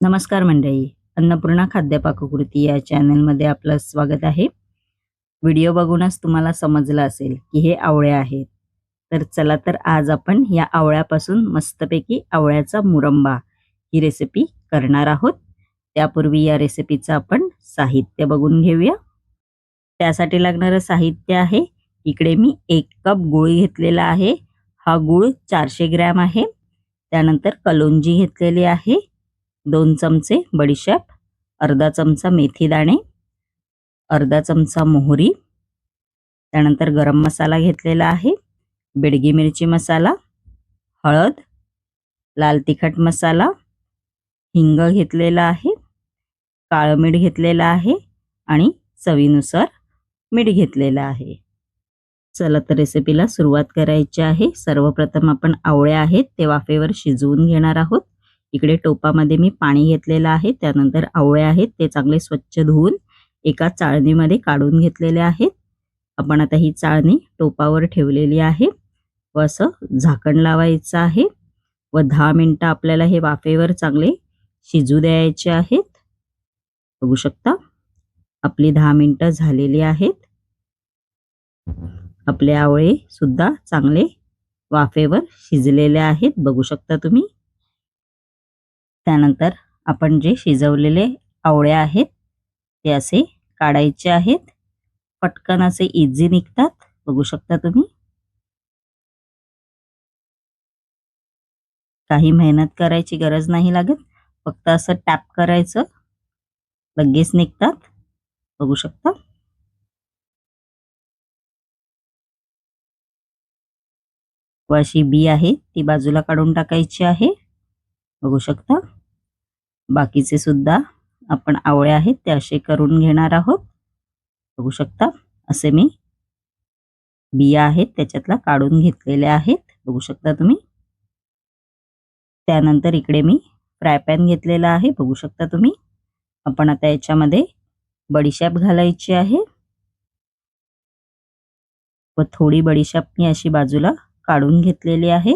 नमस्कार मंडळी. अन्नपूर्णा खाद्य पाककृती या चॅनलमध्ये आपलं स्वागत आहे. व्हिडिओ बघूनच तुम्हाला समजलं असेल की हे आवळे आहेत. तर चला तर आज आपण या आवळ्यापासून मस्तपैकी आवळ्याचा मुरंबा ही रेसिपी करणार आहोत. त्यापूर्वी या रेसिपीचं आपण साहित्य बघून घेऊया. त्यासाठी लागणारं साहित्य आहे. इकडे मी एक कप गुळ घेतलेला आहे. हा गुळ चारशे ग्रॅम आहे. त्यानंतर कलोंजी घेतलेली आहे. दोन चमचे बडीशेप अर्धा चमचा मेथी दाणे अर्धा चमचा मोहरी. त्यानंतर गरम मसाला घेतलेला आहे बेडगी मिरची मसाला हळद लाल तिखट मसाला हिंग घेतलेला आहे काळं मीठ घेतलेलं आहे आणि चवीनुसार मीठ घेतलेलं आहे. चला तर रेसिपीला सुरुवात करायची आहे. सर्वप्रथम आपण आवळ्या आहेत ते वाफेवर शिजवून घेणार आहोत. इकडे टोपामध्ये मी पाणी घेतलेलं आहे त्यानंतर आवळे आहेत ते चांगले स्वच्छ धुवून एका चाळणीमध्ये काढून घेतलेले आहेत. आपण आता ही चाळणी टोपावर ठेवलेली आहे व असं झाकण लावायचं आहे व दहा मिनिटं आपल्याला हे वाफेवर चांगले शिजू द्यायचे आहेत. बघू शकता आपली दहा मिनटं झालेली आहेत. आपले आवळे सुद्धा चांगले वाफेवर शिजलेले आहेत. बघू शकता तुम्ही. त्यानंतर आपण जे शिजवलेले आवळ्या आहेत ते असे काढायचे आहेत. पटकन असे इझी निघतात. बघू शकता तुम्ही. काही मेहनत करायची गरज नाही लागत. फक्त असं टॅप करायचं. लगेच निघतात. बघू शकता. व अशी बी आहे ती बाजूला काढून टाकायची आहे. बघू शकता. बाकीचे सुद्धा आपण आवळे आहेत ते असे करून घेणार आहोत. बघू शकता असे मी बिया आहेत त्याच्यातला काढून घेतलेल्या आहेत. बघू शकता तुम्ही. त्यानंतर इकडे मी फ्राय पॅन घेतलेला आहे बघू शकता तुम्ही. आपण आता याच्यामध्ये बडीशाप घालायची आहे. व थोडी बडीशाप मी अशी बाजूला काढून घेतलेली आहे.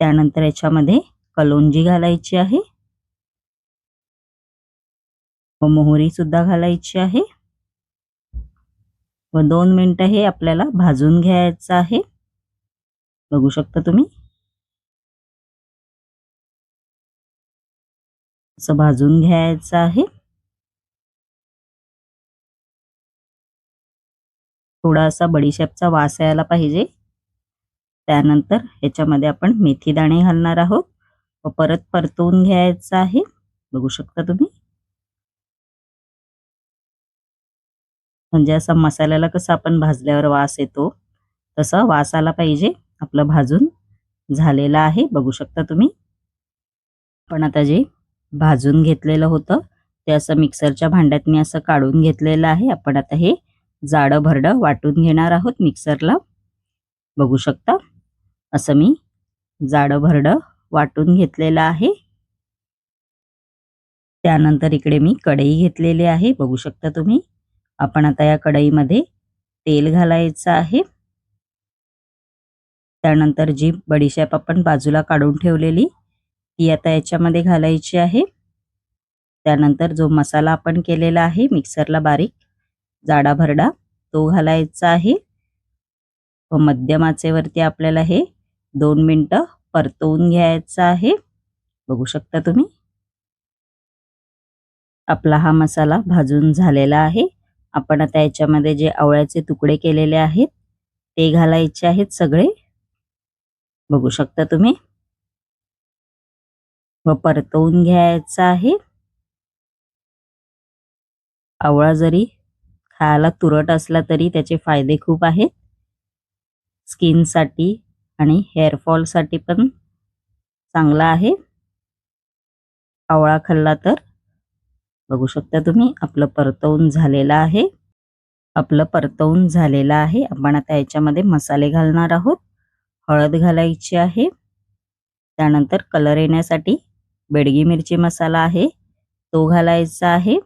त्यानंतर याच्यामध्ये कलोंजी घालायची आहे. व मोहरी सुद्धा घालायची आहे. व दोन मिनटं हे आपल्याला भाजून घ्यायचं आहे. बघू शकता तुम्ही. असं भाजून घ्यायचं आहे. थोडासा बडीशेपचा वास यायला पाहिजे. त्यानंतर ह्याच्यामध्ये आपण मेथी दाणे घालणार आहोत. व परत परतवून घ्यायचं आहे. बघू शकता तुम्ही. म्हणजे असा मसाल्याला कसं आपण भाजल्यावर वास येतो तसा वास आला पाहिजे आपलं भाजून झालेलं आहे. बघू शकता तुम्ही. पण आता जे भाजून घेतलेलं होतं ते असं मिक्सरच्या भांड्यात मी असं काढून घेतलेलं आहे. आपण आता हे जाडं भरडं वाटून घेणार आहोत मिक्सरला. बघू शकता. असं मी जाडं भरडं वाटून घेतलेलं आहे. त्यानंतर इकडे मी कढई घेतलेली आहे. बघू शकता तुम्ही. आपण आता या कढईमध्ये तेल घालायचं आहे. त्यानंतर जी बडीशेप आपण बाजूला काढून ठेवलेली ती आता याच्यामध्ये घालायची आहे. त्यानंतर जो मसाला आपण केलेला आहे मिक्सरला बारीक जाडा भरडा तो घालायचा आहे. व मध्यम आचेवरती आपल्याला हे दोन मिनटं परतवून घ्यायचा आहे. बघू शकता तुम्ही. आपला हा मसाला भाजून झालेला आहे. आपण आता याच्यामध्ये जे आवळ्याचे तुकडे केलेले आहेत ते घालायचे आहेत सगळे. बघू शकता तुम्ही. व परतवून घ्यायचा आहे. आवळा जरी खायला तुरट असला तरी त्याचे फायदे खूप आहेत. स्किनसाठी आणि हेअरफॉलसाठी पण चांगला आहे. आवळा खाल्ला तर. बघू शकता तुम्ही आपलं परतवून झालेलं आहे. आपलं परतवून झालेलं आहे. आपण आता याच्यामध्ये मसाले घालणार आहोत. हळद घालायची आहे. त्यानंतर कलर येण्यासाठी बेडगी मिरची मसाला आहे. तो घालायचा आहे.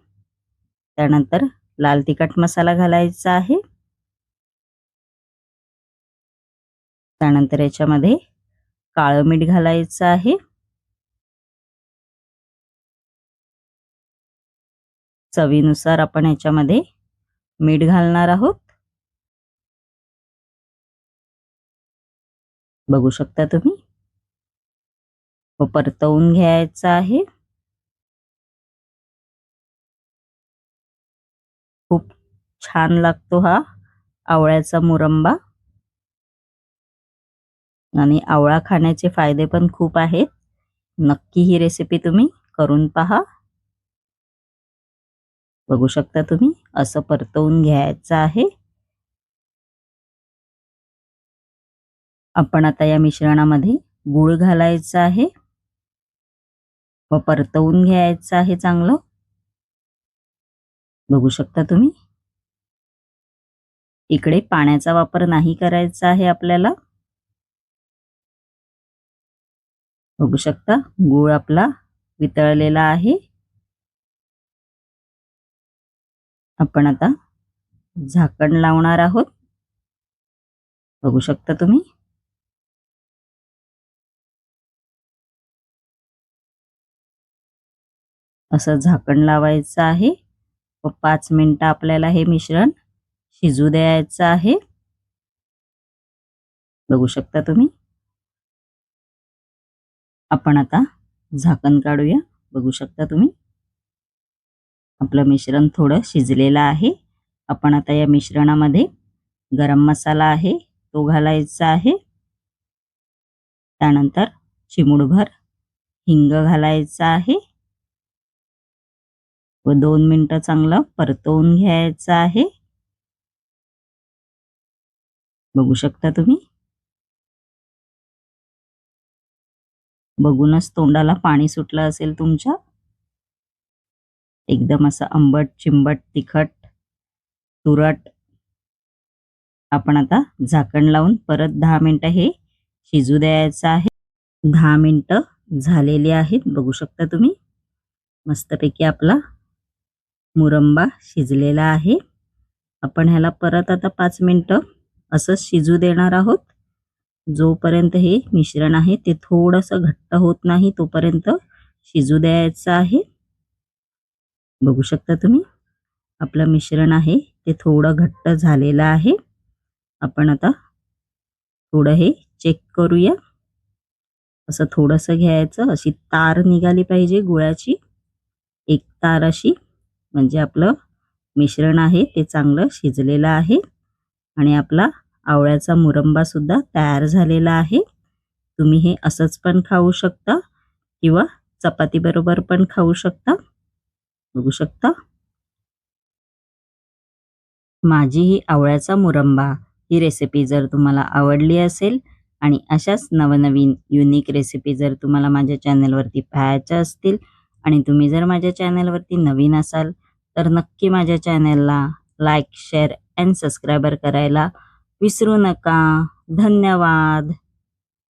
त्यानंतर लाल तिखट मसाला घालायचा आहे. त्यानंतर याच्यामध्ये काळं मीठ घालायचं आहे. चवीनुसार आपण याच्यामध्ये मीठ घालणार आहोत. बघू शकता तुम्ही. व परतवून घ्यायचं आहे. खूप छान लागतो हा आवळ्याचा मुरंबा. आणि आवळा खाण्याचे फायदे पण खूप आहेत. नक्की ही रेसिपी तुम्ही करून पहा. बघू शकता तुम्ही असं परतवून घ्यायचं आहे. आपण आता या मिश्रणामध्ये गुळ घालायचं आहे. व परतवून घ्यायचं आहे चांगलं. बघू शकता तुम्ही. इकडे पाण्याचा वापर नाही करायचा आहे आपल्याला. बघू शकता. गूळ आपला वितळलेला आहे. आपण आता झाकण लावणार आहोत. बघू शकता तुम्ही. असं झाकण लावायचं आहे. व पाच मिनिटं आपल्याला हे मिश्रण शिजू द्यायचं आहे. बघू शकता तुम्ही. आपण आता झाकण काढूया. बघू शकता तुम्ही? आपलं मिश्रण थोडं शिजलेलं आहे. आपण आता या मिश्रणामध्ये गरम मसाला आहे तो घालायचा आहे. त्यानंतर चिमुडभर हिंग घालायचा आहे. व दोन मिनटं चांगलं परतवून घ्यायचं आहे. बघू शकता तुम्ही? बघूनच तोंडाला पाणी सुटलं असेल तुमच्या? एकदम असं आंबट चिंबट तिखट तुरट. आपण आता झाकण लावून परत दहा मिनटं हे शिजू द्यायचं आहे. दहा मिनटं झालेली आहेत बघू शकता तुम्ही. मस्तपैकी आपला मुरंबा शिजलेला आहे. आपण ह्याला परत आता पाच मिनटं असंच शिजू देणार आहोत. जोपर्यंत हे मिश्रण आहे ते थोडंसं घट्ट होत नाही तोपर्यंत शिजू द्यायचं आहे. बघू शकता तुम्ही आपलं मिश्रण आहे ते थोडं घट्ट झालेलं आहे. आपण आता थोडं हे चेक करूया. असं थोडंसं घ्यायचं अशी तार निघाली पाहिजे गुळाची. एक तार अशी म्हणजे आपलं मिश्रण आहे ते चांगलं शिजलेलं आहे. आणि आपला आवळ्याचा मुरंबा सुद्धा तयार झालेला आहे. तुम्ही हे असंच पण खाऊ शकता किंवा चपातीबरोबर पण खाऊ शकता. बघू शकता. माझी ही आवळ्याचा मुरंबा ही रेसिपी जर तुम्हाला आवडली असेल आणि अशाच नवनवीन युनिक रेसिपी जर तुम्हाला माझ्या चॅनलवरती पाहायच्या असतील आणि तुम्ही जर माझ्या चॅनलवरती नवीन असाल तर नक्की माझ्या चॅनलला लाईक शेअर अँड सबस्क्रायबर करायला विसरू नका. धन्यवाद.